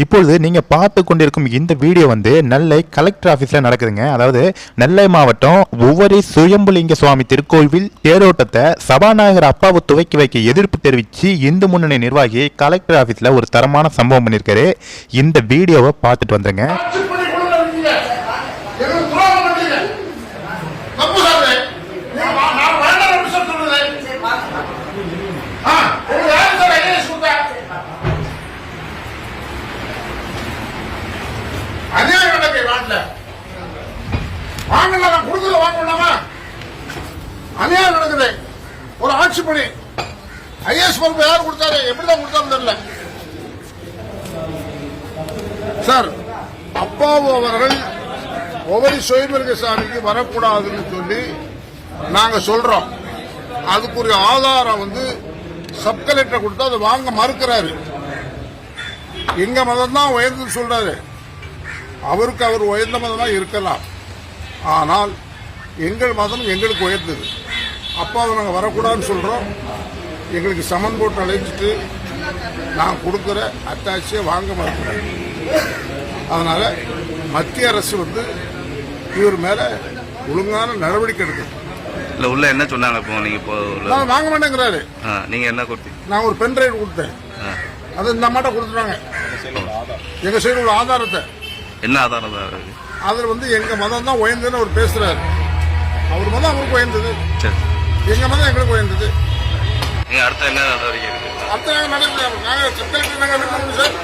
இப்பொழுது நீங்கள் பார்த்து கொண்டிருக்கும் இந்த வீடியோ வந்து நெல்லை கலெக்டர் ஆஃபீஸில் நடக்குதுங்க. அதாவது நெல்லை மாவட்டம் ஒவ்வொரு சுயம்புலிங்க சுவாமி திருக்கோவில் தேரோட்டத்தை சபாநாயகர் அப்பாவு துவக்கி வைக்க எதிர்ப்பு தெரிவித்து இந்து முன்னணி நிர்வாகி கலெக்டர் ஆஃபீஸில் ஒரு தரமான சம்பவம் பண்ணியிருக்காரு இந்த வீடியோவை பார்த்துட்டு வந்துருங்க ஆட்சி பண்ணி கொண்டு இருக்கீங்க எங்களுக்கு துரோகம் பண்றீங்க தப்பு சார் இது. நீங்க வா- நான் வேண்டாம் எப்படி சார் சொல்றது ஆ, உங்களுக்கு யாரு சார் ஐஏஎஸ் கொடுத்தா அநியாயம் நடக்கு நாட்டுல வாங்கல நான் கொடுக்கல வாங்க அநியாயம் நடக்குது. ஒரு ஆட்சி பணி. ஐஏஎஸ் பொறுப்பு யார் கொடுத்தாரு? எப்படிதான் கொடுத்தாரு தெரியல. சார் அப்பாவு அவர்கள் ஒவ்வொரு சுயமிருக சாமிக்கு வரக்கூடாதுன்னு சொல்லி நாங்க சொல்றோம். அதுக்குரிய ஆதாரம் வந்து சப் கலெக்டர் கொடுத்து அதை வாங்க மறுக்கிறாரு. எங்க மதம் தான் உயர்ந்து சொல்றாரு. அவருக்கு அவர் உயர்ந்த மதமா இருக்கலாம். ஆனால் எங்கள் மதம் எங்களுக்கு உயர்ந்தது. அப்பாவை நாங்கள் வரக்கூடாதுன்னு சொல்றோம். எங்களுக்கு சமன் போட்டு அழைச்சிட்டு நான் கொடுக்குற அத்தாட்சியை வாங்க மறுக்கிறேன் அதனால மத்திய அரசு வந்து இவர் மேல ஒழுங்கான நடவடிக்கை எடுக்கணும். இல்ல உள்ள என்ன சொன்னாங்க இப்போ நீங்க இப்போ நான் வாங்க மாட்டேங்கிறாரு. ஆ, நீங்க என்ன கொடுத்தீங்க நான் ஒரு பென் டிரைவ் கொடுத்தேன். அது இந்த அம்மாட்ட கொடுத்துட்டாங்க. எங்க சைடு உள்ள ஆதாரத்தை. என்ன ஆதாரம் அதுல வந்து எங்க மதம் தான் உயர்ந்ததுன்னு அவர் பேசுறாரு. அவர் மதம் அவருக்கு உயர்ந்தது. எங்க மதம் எங்களுக்கு உயர்ந்தது. அடுத்த என்ன அடுத்த நாங்க நடக்குது நாங்க சிக்கலுக்கு நாங்க விரும்ப முடியும் சார்?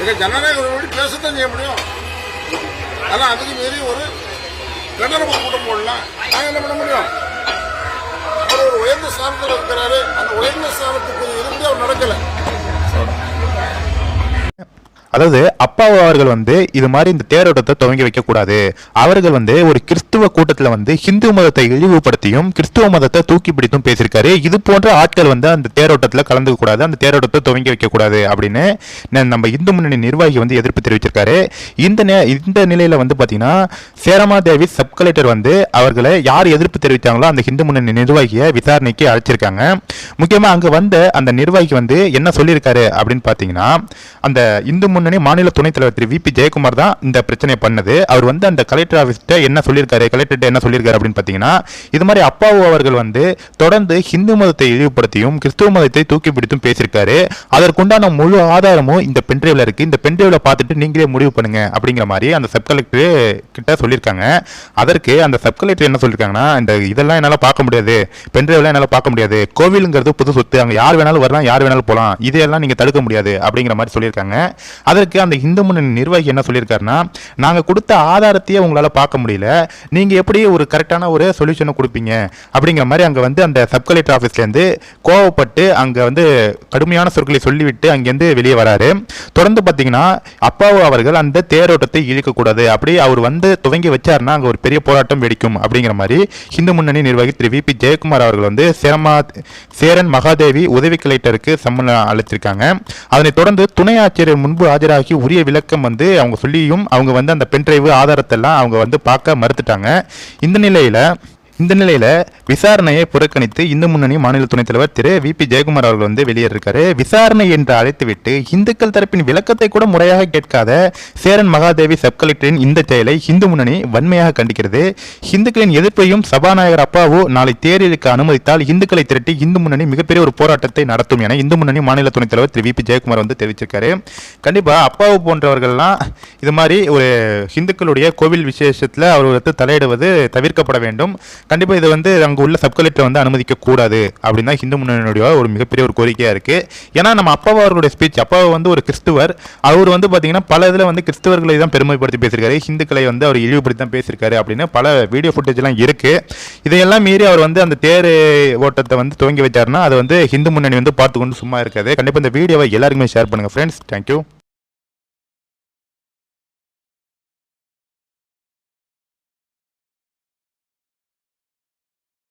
எங்க ஜனநாயக ஒரு பேசத்தான் செய்ய முடியும். ஆனா அதுக்கு மீறி ஒரு கண்டன கூட்டம் போடலாம். நாங்க என்ன பண்ண முடியும்? அவர் ஒரு உயர்ந்த ஸ்தானத்தில் இருக்கிறாரு. அந்த உயர்ந்த ஸ்தானத்துக்கு இருந்து அவர் நடக்கல. அதாவது அப்பா அவர்கள் வந்து இது மாதிரி இந்த தேரோட்டத்தை துவங்கி வைக்கக்கூடாது. அவர்கள் வந்து ஒரு கிறிஸ்துவ கூட்டத்தில் வந்து ஹிந்து மதத்தை இழிவுபடுத்தியும் கிறிஸ்துவ மதத்தை தூக்கி பிடித்தும் பேசியிருக்காரு. இது போன்ற ஆட்கள் வந்து அந்த தேரோட்டத்தில் கலந்துக்க கூடாது அந்த தேரோட்டத்தை துவங்கி வைக்கக்கூடாது அப்படின்னு நம்ம இந்து முன்னணி நிர்வாகி வந்து எதிர்ப்பு தெரிவிச்சிருக்காரு. இந்த இந்த நிலையில வந்து பார்த்தீங்கன்னா சேரமாதேவி சப் கலெக்டர் வந்து அவர்களை யார் எதிர்ப்பு தெரிவித்தாங்களோ அந்த ஹிந்து முன்னணி நிர்வாகியை விசாரணைக்கு அழைச்சிருக்காங்க. முக்கியமாக அங்கே வந்த அந்த நிர்வாகி வந்து என்ன சொல்லியிருக்காரு அப்படின்னு பார்த்தீங்கன்னா அந்த இந்து முன்னணி மாநில துணைத் தலைவர் திரு விபி ஜெயக்குமார் தான் இந்த பிரச்சனையை பண்ணது. அவர் வந்து அந்த கலெக்டர் ஆஃபீஸ்ட்ட என்ன சொல்லியிருக்காரு கலெக்டர்கிட்ட என்ன சொல்லியிருக்காரு அப்படின்னு பார்த்தீங்கன்னா இது மாதிரி அப்பாவு அவர்கள் வந்து தொடர்ந்து ஹிந்து மதத்தை இழிவுபடுத்தியும் கிறிஸ்துவ மதத்தை தூக்கி பிடித்தும் பேசியிருக்காரு. அதற்குண்டான முழு ஆதாரமும் இந்த பென்ட்ரைவில் இருக்கு. இந்த பென்ட்ரைவில் பார்த்துட்டு நீங்களே முடிவு பண்ணுங்க அப்படிங்கிற மாதிரி அந்த சப் கலெக்டர் கிட்ட சொல்லியிருக்காங்க. அதற்கு அந்த சப் கலெக்டர் என்ன சொல்லியிருக்காங்கன்னா இந்த இதெல்லாம் என்னால் பார்க்க முடியாது. பென்ட்ரைவ்லாம் என்னால் பார்க்க முடியாது. கோவிலுங்கிறது புது சொத்து. அங்கே யார் வேணாலும் வரலாம் யார் வேணாலும் போகலாம் இதையெல்லாம் நீங்கள் தடுக்க முடியாது அப்படிங்கிற மாதிரி சொல்லியிருக்காங்க. அதற்கு அந்த இந்து முன்னணி நிர்வாகி என்ன சொல்லியிருக்காருன்னா நாங்கள் கொடுத்த ஆதாரத்தையே உங்களால் பார்க்க முடியல. நீங்கள் எப்படி ஒரு கரெக்டான ஒரு சொல்யூஷனை கொடுப்பீங்க? அப்படிங்கிற மாதிரி அங்கே வந்து அந்த சப் கலெக்டர் ஆஃபீஸ்லேருந்து கோவப்பட்டு அங்கே வந்து கடுமையான சொற்களை சொல்லிவிட்டு அங்கேருந்து வெளியே வராரு. தொடர்ந்து பார்த்தீங்கன்னா அப்பாவு அவர்கள் அந்த தேரோட்டத்தை இழுக்கக்கூடாது. அப்படி அவர் வந்து துவங்கி வச்சாருன்னா அங்கே ஒரு பெரிய போராட்டம் வெடிக்கும் அப்படிங்கிற மாதிரி இந்து முன்னணி நிர்வாகி திரு வி. பி. ஜெயக்குமார் அவர்கள் வந்து சேரமா சேரன் மகாதேவி உதவி கலெக்டருக்கு சம்மன் அழைச்சிருக்காங்க அதனைத் தொடர்ந்து துணை ஆட்சியர் முன்பு ஆஜராகி உரிய விளக்கம் வந்து அவங்க சொல்லியும் அவங்க வந்து அந்த பென்ட்ரைவு ஆதாரத்தெல்லாம் அவங்க வந்து பார்க்க மறுத்துட்டாங்க. இந்த நிலையில் இந்த நிலையில விசாரணையை புறக்கணித்து இந்து முன்னணி மாநில துணைத் தலைவர் திரு வி பி ஜெயக்குமார் அவர்கள் வந்து வெளியேறிருக்காரு. விசாரணை என்று அழைத்துவிட்டு இந்துக்கள் தரப்பின் விளக்கத்தை கூட முறையாக கேட்காத சேரன் மகாதேவி சப் கலெக்டரின் இந்த செயலை இந்து முன்னணி வன்மையாக கண்டிக்கிறது. இந்துக்களின் எதிர்ப்பையும் சபாநாயகர் அப்பாவு நாளை தேர்தலுக்கு அனுமதித்தால் இந்துக்களை திரட்டி இந்து முன்னணி மிகப்பெரிய ஒரு போராட்டத்தை நடத்தும் என இந்து முன்னணி மாநில துணைத் தலைவர் திரு வி பி ஜெயக்குமார் வந்து தெரிவிச்சிருக்காரு. கண்டிப்பா அப்பாவு போன்றவர்கள்லாம் இது மாதிரி ஒரு இந்துக்களுடைய கோவில் விசேஷத்தில் அவர் வந்து தலையிடுவது தவிர்க்கப்பட வேண்டும். கண்டிப்பாக இதை வந்து அங்கே உள்ள சப் வந்து அனுமதிக்கக்கூடாது அப்படின்னு தான் ஹிந்து முன்னணியுடைய ஒரு மிகப்பெரிய ஒரு கோரிக்கையாக இருக்குது ஏன்னா நம்ம அப்பாவா ஸ்பீச் அப்பாவை வந்து ஒரு கிறிஸ்துவர். அவர் வந்து பார்த்தீங்கன்னா பல இதில் வந்து கிறிஸ்தவர்களை தான் பெருமைப்படுத்தி பேசியிருக்காரு. ஹிந்துக்களை வந்து அவர் இழிவுபடுத்தி தான் பேசியிருக்காரு அப்படின்னு பல வீடியோ ஃபுட்டேஜ்லாம் இருக்குது இதையெல்லாம் மீறி அவர் வந்து அந்த தேர் ஓட்டத்தை வந்து துவங்கி வச்சாருன்னா அதை வந்து ஹிந்து முன்னணி வந்து பார்த்துக்கொண்டு சும்மா இருக்காது. கண்டிப்பாக இந்த வீடியோவை எல்லாருக்குமே ஷேர் பண்ணுங்கள் ஃப்ரெண்ட்ஸ் தேங்க்யூ